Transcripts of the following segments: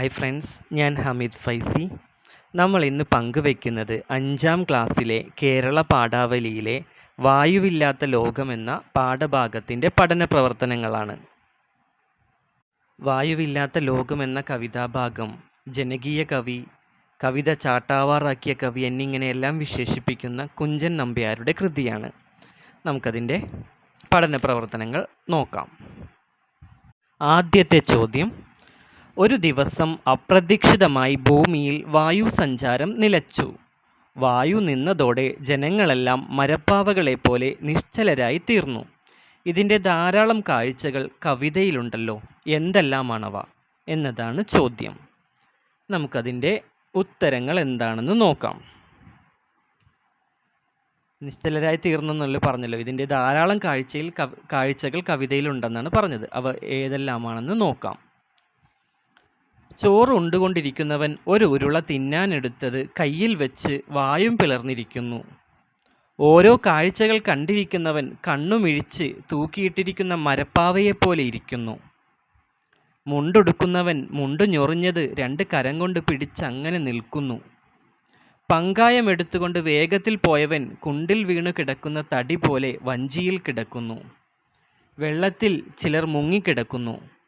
Hi friends ഞാൻ ഹമീദ് ഫൈസി. നമ്മൾ ഇന്ന് പങ്കുവെക്കുന്നത് അഞ്ചാം ക്ലാസ്സിലെ കേരള പാഠാവലിയിലെ വായുവില്ലാത്ത ലോകമെന്ന പാഠഭാഗത്തിന്റെ പഠന പ്രവർത്തനങ്ങളാണ്. വായുവില്ലാത്ത ലോകമെന്ന കവിതാഭാഗം ജനകീയ കവി കവിത ചാട്ടാവാറാക്കിയ കവി എന്നിങ്ങനെയെല്ലാം വിശേഷിപ്പിക്കുന്ന കുഞ്ചൻ നമ്പ്യാരുടെ കൃതിയാണ്. നമുക്കതിന്റെ പഠന പ്രവർത്തനങ്ങൾ നോക്കാം. ആദ്യത്തെ ചോദ്യം ഒരു ദിവസം അപ്രതീക്ഷിതമായി ഭൂമിയിൽ വായു സഞ്ചാരം നിലച്ചു. വായു നിന്നതോടെ ജനങ്ങളെല്ലാം മരപ്പാവകളെപ്പോലെ നിശ്ചലരായി തീർന്നു. ഇതിന്റെ ധാരാളം കാഴ്ചകൾ കവിതയിലുണ്ടല്ലോ. എന്തെല്ലാമാണവ? എന്നതാണ് ചോദ്യം. നമുക്കതിന്റെ ഉത്തരങ്ങൾ എന്താണെന്ന് നോക്കാം. നിശ്ചലരായി തീർന്നെന്നല്ല പറഞ്ഞല്ലോ. ഇതിന്റെ ധാരാളം കാഴ്ചയിൽ കാഴ്ചകൾ കവിതയിലുണ്ടെന്നാണ് പറഞ്ഞത്. അവ ഏതെല്ലാമാണെന്ന് നോക്കാം. ചോറ് ഉണ്ടുകൊണ്ടിരിക്കുന്നവൻ ഒരു ഉരുള തിന്നാനെടുത്തത് കയ്യിൽ വെച്ച് വായും പിളർന്നിരിക്കുന്നു. ഓരോ കാഴ്ചകൾ കണ്ടിരിക്കുന്നവൻ കണ്ണുമിഴിച്ച് തൂക്കിയിട്ടിരിക്കുന്ന മരപ്പാവയെപ്പോലെ ഇരിക്കുന്നു. മുണ്ടുടുക്കുന്നവൻ മുണ്ടു ഞൊറിഞ്ഞത് രണ്ട് കരം കൊണ്ട് പിടിച്ചങ്ങനെ നിൽക്കുന്നു. പങ്കായം എടുത്തുകൊണ്ട് വേഗത്തിൽ പോയവൻ കുണ്ടിൽ വീണു കിടക്കുന്ന തടി പോലെ വഞ്ചിയിൽ കിടക്കുന്നു. വെള്ളത്തിൽ ചിലർ മുങ്ങിക്കിടക്കുന്നു.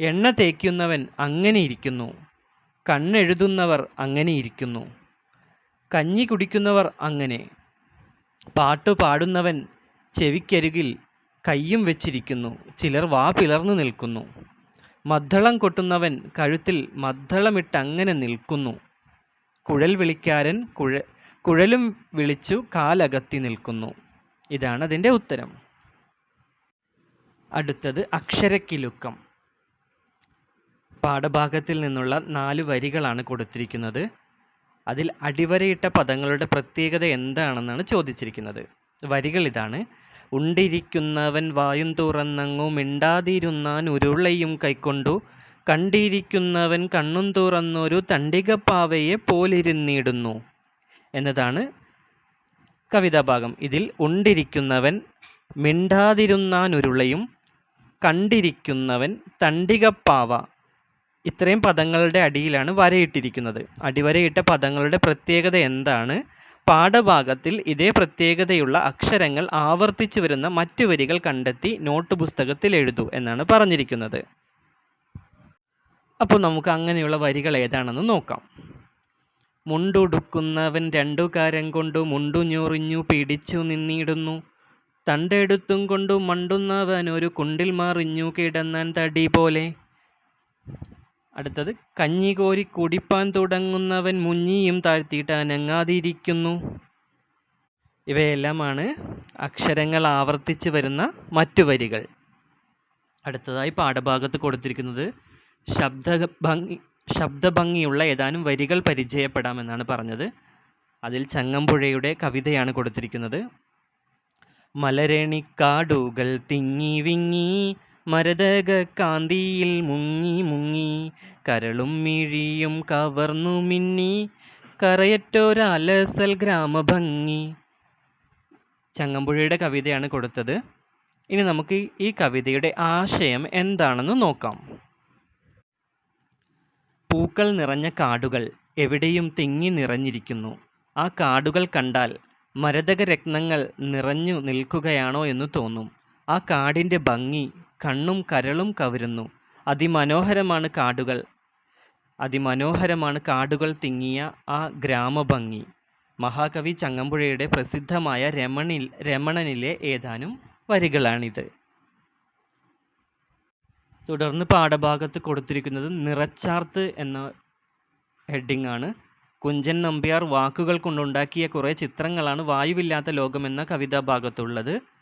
എണ്ണ തേക്കുന്നവൻ അങ്ങനെ ഇരിക്കുന്നു. കണ്ണെഴുതുന്നവർ അങ്ങനെ ഇരിക്കുന്നു. കഞ്ഞി കുടിക്കുന്നവർ അങ്ങനെ. പാട്ടു പാടുന്നവൻ ചെവിക്കരികിൽ കയ്യും വെച്ചിരിക്കുന്നു. ചിലർ വാ പിളർന്നു നിൽക്കുന്നു. മദ്ദളം കൊട്ടുന്നവൻ കഴുത്തിൽ മദ്ദളമിട്ടങ്ങനെ നിൽക്കുന്നു. കുഴൽ വിളിക്കാരൻ കുഴ കുഴലും വിളിച്ചു കാലകത്തി നിൽക്കുന്നു. ഇതാണ് അതിന്റെ ഉത്തരം. അടുത്തത് അക്ഷരക്കിലുക്കം. പാഠഭാഗത്തിൽ നിന്നുള്ള നാല് വരികളാണ് കൊടുത്തിരിക്കുന്നത്. അതിൽ അടിവരയിട്ട പദങ്ങളുടെ പ്രത്യേകത എന്താണെന്നാണ് ചോദിച്ചിരിക്കുന്നത്. വരികൾ ഇതാണ്. ഉണ്ടിരിക്കുന്നവൻ വായും തുറന്നങ്ങു മിണ്ടാതിരുന്നാൻ ഉരുളയും കൈക്കൊണ്ടു. കണ്ടിരിക്കുന്നവൻ കണ്ണും തുറന്നൊരു തണ്ടികപ്പാവയെ പോലിരുന്നിടുന്നു. എന്നതാണ് കവിതാഭാഗം. ഇതിൽ ഉണ്ടിരിക്കുന്നവൻ മിണ്ടാതിരുന്നാൻ ഉരുളയും കണ്ടിരിക്കുന്നവൻ തണ്ടികപ്പാവ. ഇത്രയും പദങ്ങളുടെ അടിയിലാണ് വരയിട്ടിരിക്കുന്നത്. അടിവരയിട്ട പദങ്ങളുടെ പ്രത്യേകത എന്താണ്? പാഠഭാഗത്തിൽ ഇതേ പ്രത്യേകതയുള്ള അക്ഷരങ്ങൾ ആവർത്തിച്ചു വരുന്ന മറ്റു വരികൾ കണ്ടെത്തി നോട്ട് പുസ്തകത്തിൽ എഴുതൂ എന്നാണ് പറഞ്ഞിരിക്കുന്നത്. അപ്പോൾ നമുക്ക് അങ്ങനെയുള്ള വരികൾ ഏതാണെന്ന് നോക്കാം. മുണ്ടുടുക്കുന്നവൻ രണ്ടു കാരം കൊണ്ടു മുണ്ടു ഞൊറിഞ്ഞു പിടിച്ചു നിന്നിടുന്നു. തണ്ടെടുത്തും കൊണ്ടു മണ്ടുന്നവൻ ഒരു കുണ്ടിൽ മറിഞ്ഞു കിടന്നാൻ തടി പോലെ. അടുത്തത് കഞ്ഞികോരി കുടിപ്പാൻ തുടങ്ങുന്നവൻ മുഞ്ഞിയും താഴ്ത്തിയിട്ട് അനങ്ങാതിരിക്കുന്നു. ഇവയെല്ലാമാണ് അക്ഷരങ്ങൾ ആവർത്തിച്ച് വരുന്ന മറ്റു വരികൾ. അടുത്തതായി പാഠഭാഗത്ത് കൊടുത്തിരിക്കുന്നത് ശബ്ദ ഭംഗി ശബ്ദഭംഗിയുള്ള ഏതാനും വരികൾ പരിചയപ്പെടാമെന്നാണ് പറഞ്ഞത്. അതിൽ ചങ്ങമ്പുഴയുടെ കവിതയാണ് കൊടുത്തിരിക്കുന്നത്. മലരണിക്കാടുകൾ തിങ്ങി വിങ്ങി മരതക കാന്തിയിൽ മുങ്ങി മുങ്ങി കരളും മിഴിയും കവർന്നു മിന്നി കറയറ്റോരാലസൽ ഗ്രാമഭംഗി. ചങ്ങമ്പുഴയുടെ കവിതയാണ് കൊടുത്തത്. ഇനി നമുക്ക് ഈ കവിതയുടെ ആശയം എന്താണെന്ന് നോക്കാം. പൂക്കൾ നിറഞ്ഞ കാടുകൾ എവിടെയും തിങ്ങി നിറഞ്ഞിരിക്കുന്നു. ആ കാടുകൾ കണ്ടാൽ മരതക രത്നങ്ങൾ നിറഞ്ഞു നിൽക്കുകയാണോ എന്ന് തോന്നും. ആ കാടിന്റെ ഭംഗി കണ്ണും കരളും കവരുന്നു. അതിമനോഹരമാണ് കാടുകൾ. അതിമനോഹരമാണ് കാടുകൾ തിങ്ങിയ ആ ഗ്രാമഭംഗി. മഹാകവി ചങ്ങമ്പുഴയുടെ പ്രസിദ്ധമായ രമണിൽ രമണനിലെ ഏതാനും വരികളാണിത്. തുടർന്ന് പാഠഭാഗത്ത് കൊടുത്തിരിക്കുന്നത് നിറച്ചാർത്ത് എന്ന ഹെഡിങ് ആണ് കുഞ്ചൻ നമ്പ്യാർ വാക്കുകൾ കൊണ്ടുണ്ടാക്കിയ കുറേ ചിത്രങ്ങളാണ് വായുവില്ലാത്ത ലോകമെന്ന കവിതാഭാഗത്തുള്ളത്.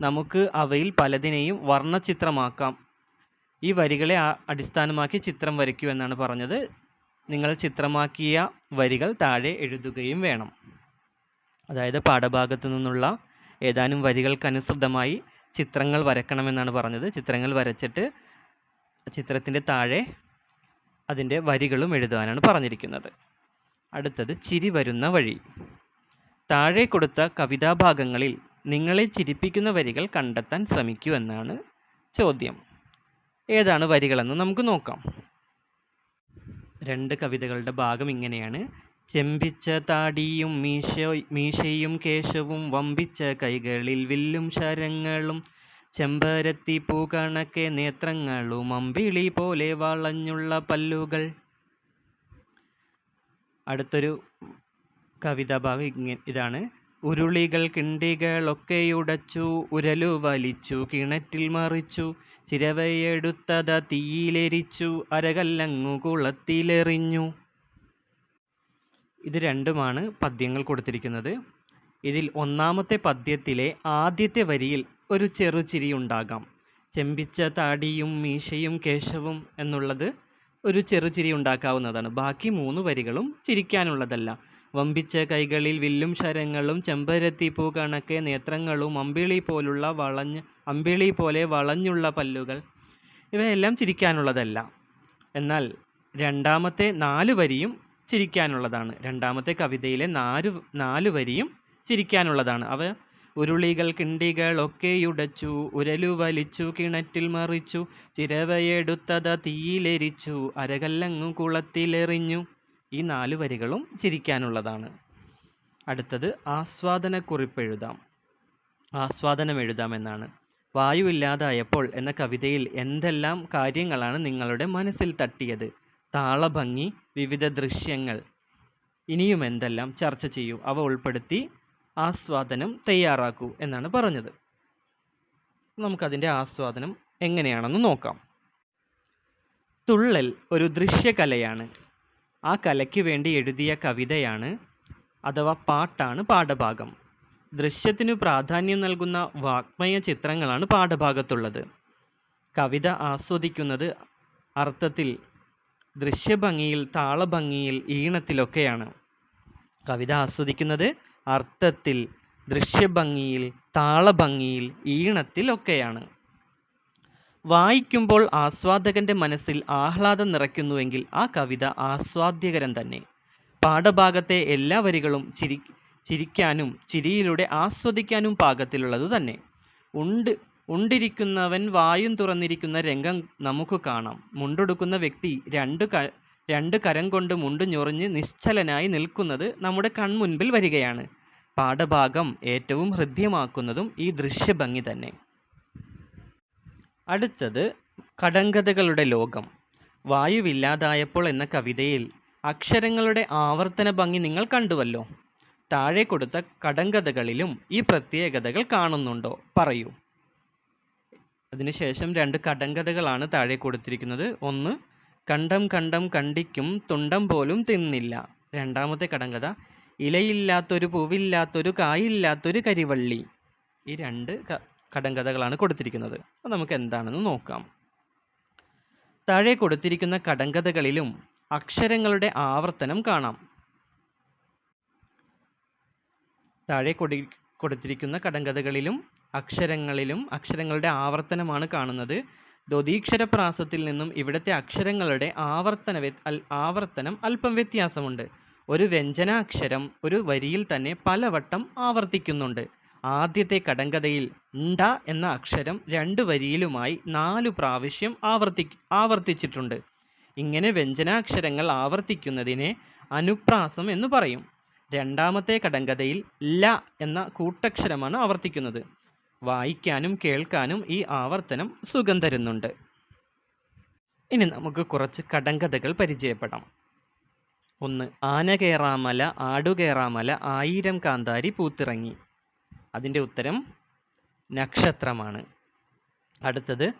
നമുക്ക് അവയിൽ പലതിനെയും വർണചിത്രമാക്കാം. ഈ വരികളെ അടിസ്ഥാനമാക്കി ചിത്രം വരയ്ക്കൂ എന്നാണ് പറഞ്ഞത്. നിങ്ങൾ ചിത്രമാക്കിയ വരികൾ താഴെ എഴുതുകയും വേണം. അതായത് പാഠഭാഗത്തു നിന്നുള്ള ഏതാനും വരികൾക്കനുസൃതമായി ചിത്രങ്ങൾ വരക്കണമെന്നാണ് പറഞ്ഞത്. ചിത്രങ്ങൾ വരച്ചിട്ട് ചിത്രത്തിന്റെ താഴെ അതിന്റെ വരികളും എഴുതാനാണ് പറഞ്ഞിരിക്കുന്നത്. അടുത്തത് ചിരി വരുന്ന വഴി. താഴെ കൊടുത്ത കവിതാഭാഗങ്ങളിൽ നിങ്ങളെ ചിരിപ്പിക്കുന്ന വരികൾ കണ്ടെത്താൻ ശ്രമിക്കൂ എന്നാണ് ചോദ്യം. ഏതാണ് വരികളെന്ന് നമുക്ക് നോക്കാം. രണ്ട് കവിതകളുടെ ഭാഗം ഇങ്ങനെയാണ്. ചെമ്പിച്ച താടിയും മീശോ മീശയും കേശവും വമ്പിച്ച കൈകളിൽ വില്ലും ശരങ്ങളും ചെമ്പരത്തി പൂ കണക്കെ നേത്രങ്ങളും അമ്പിളി പോലെ വളഞ്ഞുള്ള പല്ലുകൾ. അടുത്തൊരു കവിതാ ഭാഗം ഇങ്ങനെ ഇതാണ്. ഉരുളികൾ കിണ്ടികളൊക്കെയുടച്ചു ഉരലു വലിച്ചു കിണറ്റിൽ മറിച്ചു ചിരവയെടുത്തത തീയിലെരിച്ചു അരകല്ലങ്ങു കുളത്തിലെറിഞ്ഞു. ഇത് രണ്ടുമാണ് പദ്യങ്ങൾ കൊടുത്തിരിക്കുന്നത്. ഇതിൽ ഒന്നാമത്തെ പദ്യത്തിലെ ആദ്യത്തെ വരിയിൽ ഒരു ചെറുചിരി ഉണ്ടാകാം. ചെമ്പിച്ച താടിയും മീശയും കേശവും എന്നുള്ളത് ഒരു ചെറുചിരി ഉണ്ടാക്കാവുന്നതാണ്. ബാക്കി മൂന്ന് വരികളും ചിരിക്കാനുള്ളതല്ല. വമ്പിച്ച കൈകളിൽ വില്ലും ശരങ്ങളും ചെമ്പരത്തിപ്പൂ കണക്കെ നേത്രങ്ങളും അമ്പിളി പോലുള്ള വളഞ്ഞ് അമ്പിളി പോലെ വളഞ്ഞുള്ള പല്ലുകൾ. ഇവയെല്ലാം ചിരിക്കാനുള്ളതല്ല. എന്നാൽ രണ്ടാമത്തെ നാല് വരിയും ചിരിക്കാനുള്ളതാണ്. രണ്ടാമത്തെ കവിതയിലെ നാല് നാല് വരിയും ചിരിക്കാനുള്ളതാണ്. അവ ഉരുളികൾ കിണ്ടികൾ ഒക്കെയുടച്ചു ഉരലു വലിച്ചു കിണറ്റിൽ മറിച്ചു ചിരവയെടുത്തത തീയിലെരിച്ചു അരകല്ലങ്ങു കുളത്തിലെറിഞ്ഞു. ഈ നാല് വരികളും ചിരിക്കാനുള്ളതാണ്. അടുത്തത് ആസ്വാദനക്കുറിപ്പ് എഴുതാം. ആസ്വാദനം വായു ഇല്ലാതായപ്പോൾ എന്ന കവിതയിൽ എന്തെല്ലാം കാര്യങ്ങളാണ് നിങ്ങളുടെ മനസ്സിൽ തട്ടിയത്? താളഭംഗി വിവിധ ദൃശ്യങ്ങൾ. ഇനിയും എന്തെല്ലാം ചർച്ച ചെയ്യൂ? അവ ഉൾപ്പെടുത്തി ആസ്വാദനം തയ്യാറാക്കൂ എന്നാണ് പറഞ്ഞത്. നമുക്കതിന്റെ ആസ്വാദനം എങ്ങനെയാണെന്ന് നോക്കാം. തുള്ളൽ ഒരു ദൃശ്യകലയാണ്. ആ കലയ്ക്ക് വേണ്ടി എഴുതിയ കവിതയാണ് അഥവാ പാട്ടാണ് പാഠഭാഗം. ദൃശ്യത്തിനു പ്രാധാന്യം നൽകുന്ന വാഗ്മയ ചിത്രങ്ങളാണ് പാഠഭാഗത്തുള്ളത്. കവിത ആസ്വദിക്കുന്നത് അർത്ഥത്തിൽ ദൃശ്യഭംഗിയിൽ താളഭംഗിയിൽ ഈണത്തിലൊക്കെയാണ്. കവിത ആസ്വദിക്കുന്നത് അർത്ഥത്തിൽ ദൃശ്യഭംഗിയിൽ താളഭംഗിയിൽ ഈണത്തിലൊക്കെയാണ്. വായിക്കുമ്പോൾ ആസ്വാദകന്റെ മനസ്സിൽ ആഹ്ലാദം നിറയ്ക്കുന്നുവെങ്കിൽ ആ കവിത ആസ്വാദ്യകരം തന്നെ. പാഠഭാഗത്തെ എല്ലാ വരികളും ചിരി ചിരിക്കാനും ചിരിയിലൂടെ ആസ്വദിക്കാനും പാകത്തിലുള്ളത് തന്നെ. ഉണ്ട് ഉണ്ടിരിക്കുന്നവൻ വായും തുറന്നിരിക്കുന്ന രംഗം നമുക്ക് കാണാം. മുണ്ടെടുക്കുന്ന വ്യക്തി രണ്ട് ക രണ്ട് കരം കൊണ്ട് മുണ്ട് ഞൊറിഞ്ഞ് നിശ്ചലനായി നിൽക്കുന്നത് നമ്മുടെ കൺമുൻപിൽ വരികയാണ്. പാഠഭാഗം ഏറ്റവും ഹൃദ്യമാക്കുന്നതും ഈ ദൃശ്യഭംഗി തന്നെ. അടുത്തത് കടങ്കഥകളുടെ ലോകം. വായുവില്ലാതായപ്പോൾ എന്ന കവിതയിൽ അക്ഷരങ്ങളുടെ ആവർത്തന ഭംഗി നിങ്ങൾ കണ്ടുവല്ലോ. താഴെ കൊടുത്ത കടങ്കഥകളിലും ഈ പ്രത്യേകതകൾ കാണുന്നുണ്ടോ? പറയൂ. അതിനുശേഷം രണ്ട് കടങ്കഥകളാണ് താഴെ കൊടുത്തിരിക്കുന്നത്. ഒന്ന് കണ്ടം കണ്ടം കണ്ടിക്കും തുണ്ടം പോലും തിന്നില്ല. രണ്ടാമത്തെ കടങ്കഥ ഇലയില്ലാത്തൊരു പൂവില്ലാത്തൊരു കായില്ലാത്തൊരു കരിവള്ളി. ഈ രണ്ട് കടങ്കഥകളാണ് കൊടുത്തിരിക്കുന്നത്. അത് നമുക്ക് എന്താണെന്ന് നോക്കാം. താഴെ കൊടുത്തിരിക്കുന്ന കടങ്കഥകളിലും അക്ഷരങ്ങളുടെ ആവർത്തനം കാണാം. താഴെ കൊടി കൊടുത്തിരിക്കുന്ന കടങ്കഥകളിലും അക്ഷരങ്ങളിലും അക്ഷരങ്ങളുടെ ആവർത്തനമാണ് കാണുന്നത്. ദ്വതീക്ഷരപ്രാസത്തിൽ നിന്നും ഇവിടുത്തെ അക്ഷരങ്ങളുടെ ആവർത്തന ആവർത്തനം അല്പം വ്യത്യാസമുണ്ട്. ഒരു വ്യഞ്ജനാക്ഷരം ഒരു വരിയിൽ തന്നെ പലവട്ടം ആവർത്തിക്കുന്നുണ്ട്. ആദ്യത്തെ കടങ്കഥയിൽ ണ്ട എന്ന അക്ഷരം രണ്ട് വരിയിലുമായി നാലു പ്രാവശ്യം ആവർത്തി ആവർത്തിച്ചിട്ടുണ്ട്. ഇങ്ങനെ വ്യഞ്ജനാക്ഷരങ്ങൾ ആവർത്തിക്കുന്നതിനെ അനുപ്രാസം എന്ന് പറയും. രണ്ടാമത്തെ കടങ്കഥയിൽ ല എന്ന കൂട്ടക്ഷരമാണ് ആവർത്തിക്കുന്നത്. വായിക്കാനും കേൾക്കാനും ഈ ആവർത്തനം സുഖം തരുന്നുണ്ട്. ഇനി നമുക്ക് കുറച്ച് കടങ്കഥകൾ പരിചയപ്പെടാം. ഒന്ന് ആന കയറാമല ആടുകേറാമല ആയിരം കാന്താരി പൂത്തിറങ്ങി. അതിന്റെ ഉത്തരം നക്ഷത്രമാണ്. അടുത്തത്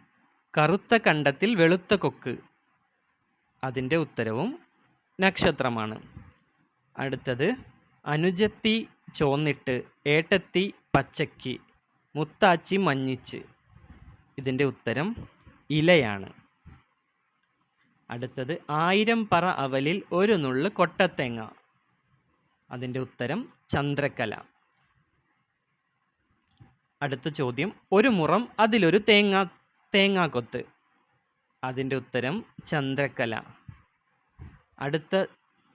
കറുത്ത കണ്ടത്തിൽ വെളുത്ത കൊക്ക്. അതിന്റെ ഉത്തരവും നക്ഷത്രമാണ്. അടുത്തത് അനുജത്തി ചോന്നിട്ട് ഏട്ടത്തി പച്ചയ്ക്ക് മുത്താച്ചി മഞ്ഞിച്ച്. ഇതിന്റെ ഉത്തരം ഇലയാണ്. അടുത്തത് ആയിരം പറ അവലിൽ ഒരു നുള്ള് കൊട്ടത്തേങ്ങ. അതിന്റെ ഉത്തരം ചന്ദ്രക്കല. അടുത്ത ചോദ്യം. ഒരു മുറം അതിലൊരു തേങ്ങ തേങ്ങാക്കൊത്ത് അതിന്റെ ഉത്തരം ചന്ദ്രക്കല. അടുത്ത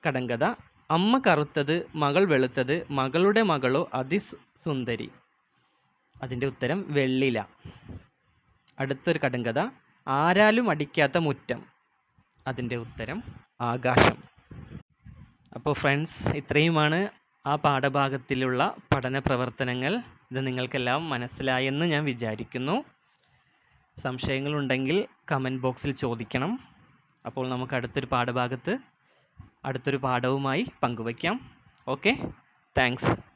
കടങ്കഥ. അമ്മ കറുത്തത് മകൾ വെളുത്തത് മകളുടെ മകളോ അതിസുന്ദരി. അതിന്റെ ഉത്തരം വെള്ളില. അടുത്തൊരു കടങ്കഥ. ആരാലും അടിക്കാത്ത മുറ്റം. അതിന്റെ ഉത്തരം ആകാശം. അപ്പോൾ ഫ്രണ്ട്സ് ഇത്രയുമാണ് ആ പാഠഭാഗത്തിലുള്ള പഠന പ്രവർത്തനങ്ങൾ. ഇത് നിങ്ങൾക്കെല്ലാം മനസ്സിലായെന്ന് ഞാൻ വിചാരിക്കുന്നു. സംശയങ്ങളുണ്ടെങ്കിൽ കമന്റ് ബോക്സിൽ ചോദിക്കണം. അപ്പോൾ നമുക്ക് അടുത്തൊരു പാഠഭാഗത്ത് അടുത്തൊരു പാഠവുമായി പങ്കുവയ്ക്കാം. Okay thanks